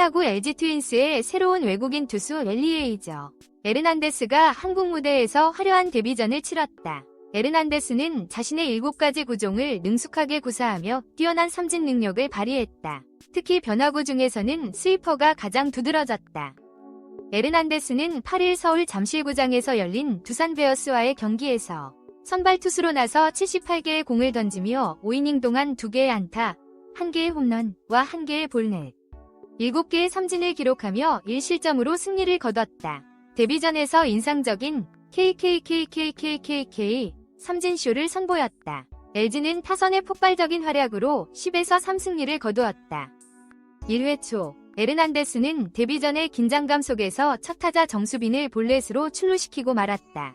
프로야구 LG 트윈스의 새로운 외국인 투수 엘리에이저. 에르난데스가 한국 무대에서 화려한 데뷔전을 치렀다. 에르난데스는 자신의 7가지 구종을 능숙하게 구사하며 뛰어난 삼진 능력을 발휘했다. 특히 변화구 중에서는 스위퍼가 가장 두드러졌다. 에르난데스는 8일 서울 잠실구장에서 열린 두산 베어스와의 경기에서 선발 투수로 나서 78개의 공을 던지며 5이닝 동안 2개의 안타, 1개의 홈런과 1개의 볼넷, 7개의 삼진을 기록하며 1실점으로 승리를 거뒀다. 데뷔전에서 인상적인 KKKKKKK 삼진쇼를 선보였다. LG는 타선의 폭발적인 활약으로 10에서 3승리를 거두었다. 1회 초 에르난데스는 데뷔전의 긴장감 속에서 첫 타자 정수빈을 볼넷으로 출루시키고 말았다.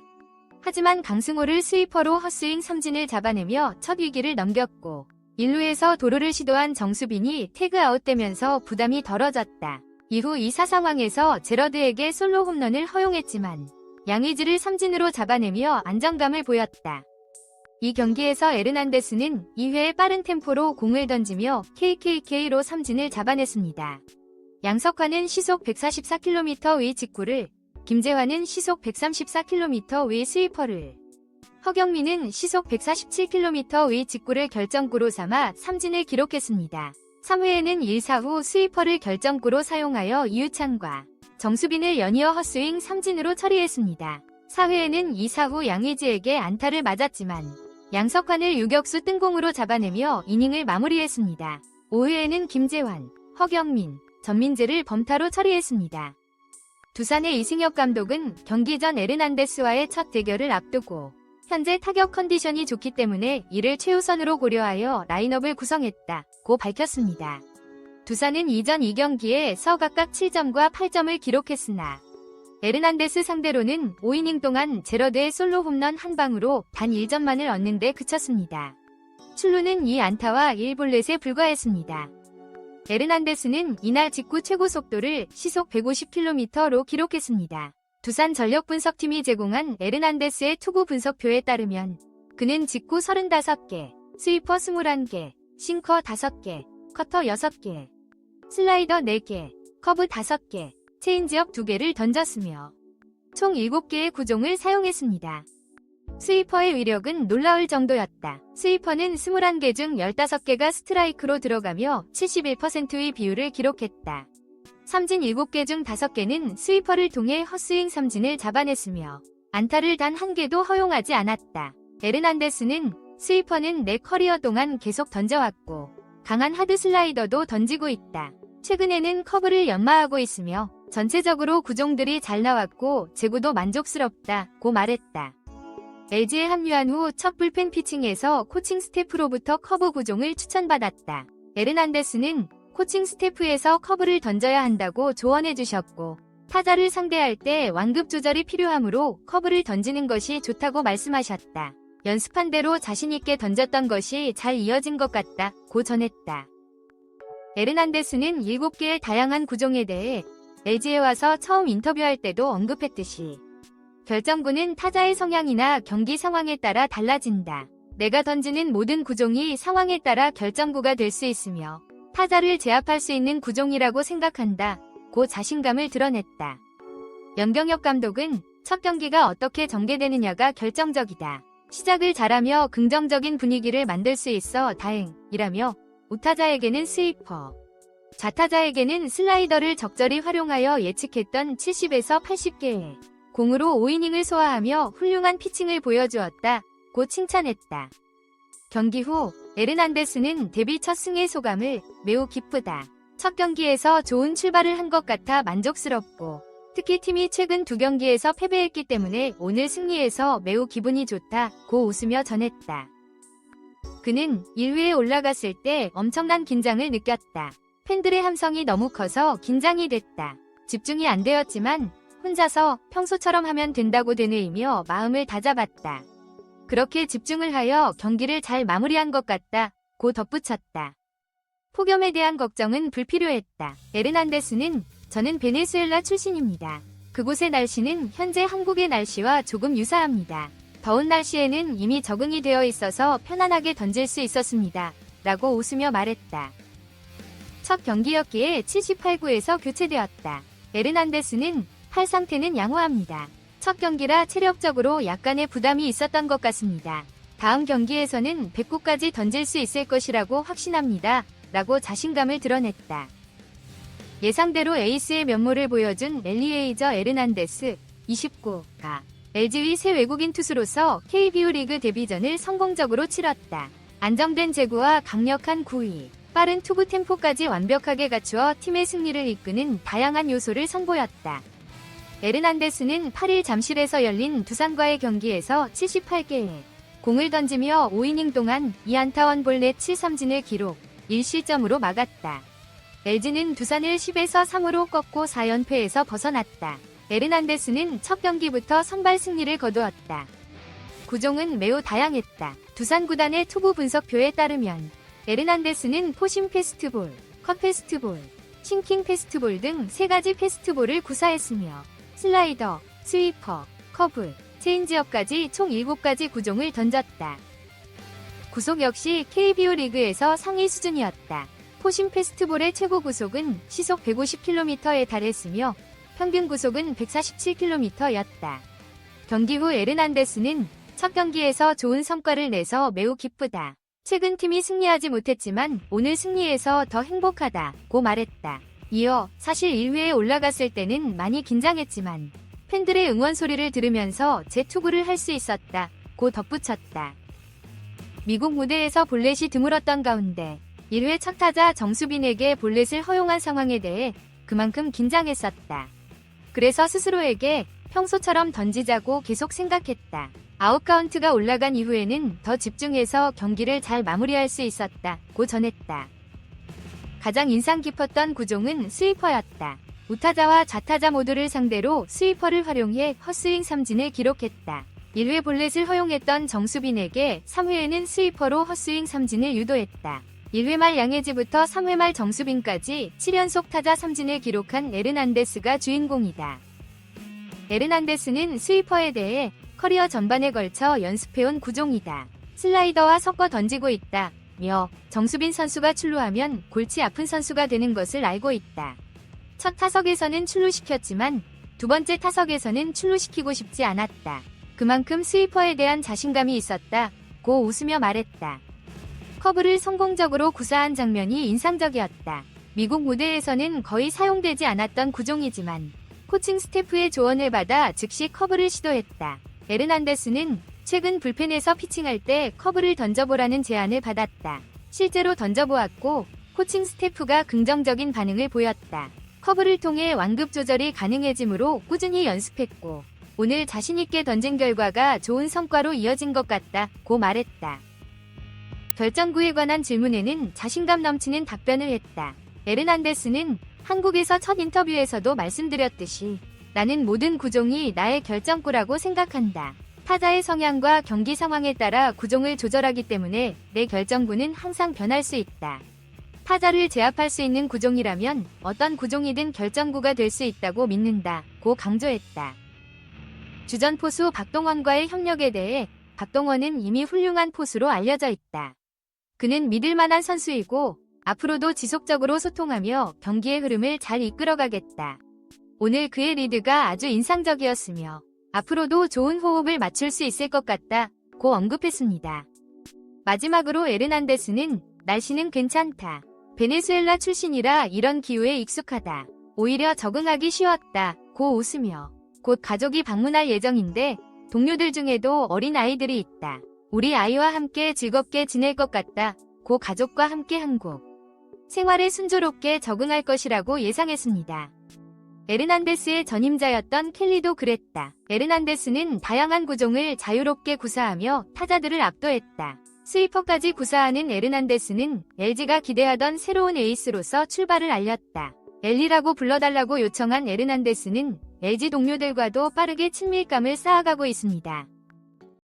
하지만 강승호를 스위퍼로 헛스윙 삼진을 잡아내며 첫 위기를 넘겼고 1루에서 도루를 시도한 정수빈이 태그아웃되면서 부담이 덜어졌다. 이후 2사 상황에서 제러드에게 솔로 홈런을 허용했지만 양의지를 삼진으로 잡아내며 안정감을 보였다. 이 경기에서 에르난데스는 2회에 빠른 템포로 공을 던지며 KKK로 삼진을 잡아냈습니다. 양석환은 시속 144km의 직구를, 김재환은 시속 134km의 스위퍼를, 허경민은 시속 147km의 직구를 결정구로 삼아 삼진을 기록했습니다. 3회에는 1사 후 스위퍼를 결정구로 사용하여 이유찬과 정수빈을 연이어 헛스윙 삼진으로 처리했습니다. 4회에는 2사 후 양의지에게 안타를 맞았지만 양석환을 유격수 뜬공으로 잡아내며 이닝을 마무리했습니다. 5회에는 김재환, 허경민, 전민재를 범타로 처리했습니다. 두산의 이승엽 감독은 경기 전 에르난데스와의 첫 대결을 앞두고 현재 타격 컨디션이 좋기 때문에 이를 최우선으로 고려하여 라인업을 구성했다고 밝혔습니다. 두산은 이전 2경기에 서 각각 7점과 8점을 기록했으나 에르난데스 상대로는 5이닝 동안 제러드의 솔로 홈런 한 방으로 단 1점만을 얻는 데 그쳤습니다. 출루는 2안타와 1볼넷에 불과했습니다. 에르난데스는 이날 직구 최고 속도를 시속 150km로 기록했습니다. 두산 전력 분석팀이 제공한 에르난데스의 투구 분석표에 따르면 그는 직구 35개, 스위퍼 21개, 싱커 5개, 커터 6개, 슬라이더 4개, 커브 5개, 체인지업 2개를 던졌으며 총 7개의 구종을 사용했습니다. 스위퍼의 위력은 놀라울 정도였다. 스위퍼는 21개 중 15개가 스트라이크로 들어가며 71%의 비율을 기록했다. 삼진 7개 중 5개는 스위퍼를 통해 헛스윙 삼진을 잡아냈으며 안타를 단 한 개도 허용하지 않았다. 에르난데스는 스위퍼는 내 커리어 동안 계속 던져왔고 강한 하드 슬라이더도 던지고 있다. 최근에는 커브를 연마하고 있으며 전체적으로 구종들이 잘 나왔고 제구도 만족스럽다고 말했다. LG에 합류한 후 첫 불펜 피칭에서 코칭 스태프로부터 커브 구종을 추천받았다. 에르난데스는 코칭 스태프에서 커브를 던져야 한다고 조언해 주셨고 타자를 상대할 때 완급 조절이 필요하므로 커브를 던지는 것이 좋다고 말씀하셨다. 연습한 대로 자신있게 던졌던 것이 잘 이어진 것 같다 고 전했다. 에르난데스는 7개의 다양한 구종에 대해 LG에 와서 처음 인터뷰할 때도 언급했듯이 결정구는 타자의 성향이나 경기 상황에 따라 달라진다. 내가 던지는 모든 구종이 상황에 따라 결정구가 될 수 있으며 타자를 제압할 수 있는 구종이라고 생각한다. 고 자신감을 드러냈다. 연경엽 감독은 첫 경기가 어떻게 전개되느냐가 결정적이다. 시작을 잘하며 긍정적인 분위기를 만들 수 있어 다행이라며 우타자에게는 스위퍼, 좌타자에게는 슬라이더를 적절히 활용하여 예측했던 70에서 80개의 공으로 5이닝을 소화하며 훌륭한 피칭을 보여주었다. 고 칭찬했다. 경기 후 에르난데스는 데뷔 첫 승의 소감을 매우 기쁘다. 첫 경기에서 좋은 출발을 한 것 같아 만족스럽고 특히 팀이 최근 두 경기에서 패배했기 때문에 오늘 승리해서 매우 기분이 좋다. 고 웃으며 전했다. 그는 1위에 올라갔을 때 엄청난 긴장을 느꼈다. 팬들의 함성이 너무 커서 긴장이 됐다. 집중이 안 되었지만 혼자서 평소처럼 하면 된다고 되뇌이며 마음을 다잡았다. 그렇게 집중을 하여 경기를 잘 마무리한 것 같다. 고 덧붙였다. 폭염에 대한 걱정은 불필요했다. 에르난데스는 저는 베네수엘라 출신입니다. 그곳의 날씨는 현재 한국의 날씨와 조금 유사합니다. 더운 날씨에는 이미 적응이 되어 있어서 편안하게 던질 수 있었습니다. 라고 웃으며 말했다. 첫 경기였기에 78구에서 교체되었다. 에르난데스는 팔 상태는 양호합니다. 첫 경기라 체력적으로 약간의 부담이 있었던 것 같습니다. 다음 경기에서는 100구까지 던질 수 있을 것이라고 확신합니다. 라고 자신감을 드러냈다. 예상대로 에이스의 면모를 보여준 엘리에이저 에르난데스 29가 LG의 새 외국인 투수로서 KBO 리그 데뷔전을 성공적으로 치렀다. 안정된 제구와 강력한 구위, 빠른 투구 템포까지 완벽하게 갖추어 팀의 승리를 이끄는 다양한 요소를 선보였다. 에르난데스는 8일 잠실에서 열린 두산과의 경기에서 78개의 공을 던지며 5이닝 동안 2안타원 볼넷 7삼진을 기록, 1실점으로 막았다. LG는 두산을 10에서 3으로 꺾고 4연패에서 벗어났다. 에르난데스는 첫 경기부터 선발 승리를 거두었다. 구종은 매우 다양했다. 두산 구단의 투구 분석표에 따르면 에르난데스는 포심 패스트볼, 컷 패스트볼, 싱킹 패스트볼 등세 가지 패스트볼을 구사했으며 슬라이더, 스위퍼, 커브, 체인지업까지 총 7가지 구종을 던졌다. 구속 역시 KBO 리그에서 상위 수준이었다. 포심 패스트볼의 최고 구속은 시속 150km에 달했으며 평균 구속은 147km였다. 경기 후 에르난데스는 첫 경기에서 좋은 성과를 내서 매우 기쁘다. 최근 팀이 승리하지 못했지만 오늘 승리해서 더 행복하다. 고 말했다. 이어 사실 1회에 올라갔을 때는 많이 긴장했지만 팬들의 응원 소리를 들으면서 제 투구를 할 수 있었다. 고 덧붙였다. 미국 무대에서 볼넷이 드물었던 가운데 1회 첫 타자 정수빈에게 볼넷을 허용한 상황에 대해 그만큼 긴장했었다. 그래서 스스로에게 평소처럼 던지자고 계속 생각했다. 아웃카운트가 올라간 이후에는 더 집중해서 경기를 잘 마무리할 수 있었다. 고 전했다. 가장 인상 깊었던 구종은 스위퍼였다. 우타자와 좌타자 모두를 상대로 스위퍼를 활용해 헛스윙 삼진을 기록했다. 1회 볼넷을 허용했던 정수빈에게 3회에는 스위퍼로 헛스윙 삼진을 유도했다. 1회 말 양해지부터 3회 말 정수빈까지 7연속 타자 삼진을 기록한 에르난데스가 주인공이다. 에르난데스는 스위퍼에 대해 커리어 전반에 걸쳐 연습해온 구종이다. 슬라이더와 섞어 던지고 있다. 며 정수빈 선수가 출루하면 골치 아픈 선수가 되는 것을 알고 있다. 첫 타석에서는 출루시켰지만 두 번째 타석에서는 출루시키고 싶지 않았다. 그만큼 스위퍼에 대한 자신감이 있었다. 고 웃으며 말했다. 커브를 성공적으로 구사한 장면이 인상적이었다. 미국 무대에서는 거의 사용되지 않았던 구종이지만 코칭 스태프의 조언을 받아 즉시 커브를 시도했다. 에르난데스는 최근 불펜에서 피칭할 때 커브를 던져보라는 제안을 받았다. 실제로 던져보았고 코칭 스태프가 긍정적인 반응을 보였다. 커브를 통해 완급 조절이 가능해지므로 꾸준히 연습했고 오늘 자신있게 던진 결과가 좋은 성과로 이어진 것 같다. 고 말했다. 결정구에 관한 질문에는 자신감 넘치는 답변을 했다. 에르난데스는 한국에서 첫 인터뷰에서도 말씀드렸듯이 나는 모든 구종이 나의 결정구라고 생각한다. 타자의 성향과 경기 상황에 따라 구종을 조절하기 때문에 내 결정구는 항상 변할 수 있다. 타자를 제압할 수 있는 구종이라면 어떤 구종이든 결정구가 될 수 있다고 믿는다. 고 강조했다. 주전 포수 박동원과의 협력에 대해 박동원은 이미 훌륭한 포수로 알려져 있다. 그는 믿을 만한 선수이고 앞으로도 지속적으로 소통하며 경기의 흐름을 잘 이끌어가겠다. 오늘 그의 리드가 아주 인상적이었으며 앞으로도 좋은 호흡을 맞출 수 있을 것 같다. 고 언급했습니다. 마지막으로 에르난데스는 날씨는 괜찮다. 베네수엘라 출신이라 이런 기후에 익숙하다. 오히려 적응하기 쉬웠다. 고 웃으며 곧 가족이 방문할 예정인데 동료들 중에도 어린 아이들이 있다. 우리 아이와 함께 즐겁게 지낼 것 같다. 고 가족과 함께 한국 생활에 순조롭게 적응할 것이라고 예상했습니다. 에르난데스의 전임자였던 켈리도 그랬다. 에르난데스는 다양한 구종을 자유롭게 구사하며 타자들을 압도했다. 스위퍼까지 구사하는 에르난데스는 LG가 기대하던 새로운 에이스로서 출발을 알렸다. 엘리라고 불러달라고 요청한 에르난데스는 LG 동료들과도 빠르게 친밀감을 쌓아가고 있습니다.